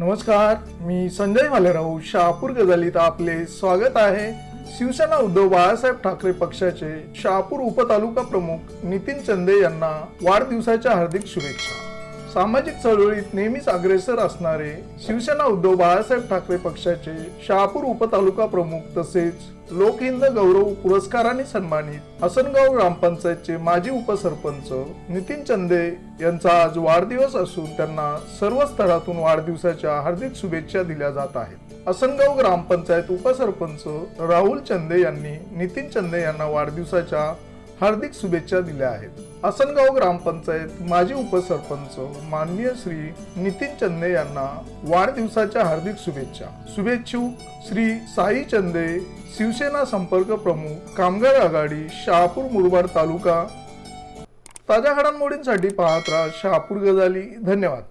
नमस्कार मी संजय भालेराव शहापूर गजालीत आपले स्वागत आहे. शिवसेना उद्धव बाळासाहेब ठाकरे पक्षाचे शहापूर उपतालुका प्रमुख नितीन चंदे यांना वाढदिवसाच्या हार्दिक शुभेच्छा. सामाजिक चळवळीत नेहमीच अग्रेसर असणारे शिवसेना उद्धव बाळासाहेब ठाकरे पक्षाचे शहापूर उपतालुका प्रमुख तसेच लोकहिंद गौरव पुरस्काराने सन्मानित हसनगाव ग्रामपंचायतचे माजी उपसरपंच नितीन चंदे यांचा आज वाढदिवस असून त्यांना सर्व स्तरातून वाढदिवसाच्या हार्दिक शुभेच्छा दिल्या जात आहेत. असनगाव ग्रामपंचायत उपसरपंच राहुल चंदे यांनी नितीन चंदे यांना वाढदिवसाच्या हार्दिक शुभेच्छा दिल्या आहेत. आसनगाव ग्रामपंचायत माजी उपसरपंच माननीय श्री नितीन चंदे यांना वाढदिवसाच्या हार्दिक शुभेच्छा. शुभेच्छुक श्री साई चंदे शिवसेना संपर्क प्रमुख कामगार आघाडी शहापूर मुरबाड तालुका. ताज्या घडामोडींसाठी पाहत राहा शहापूर गजाली. धन्यवाद.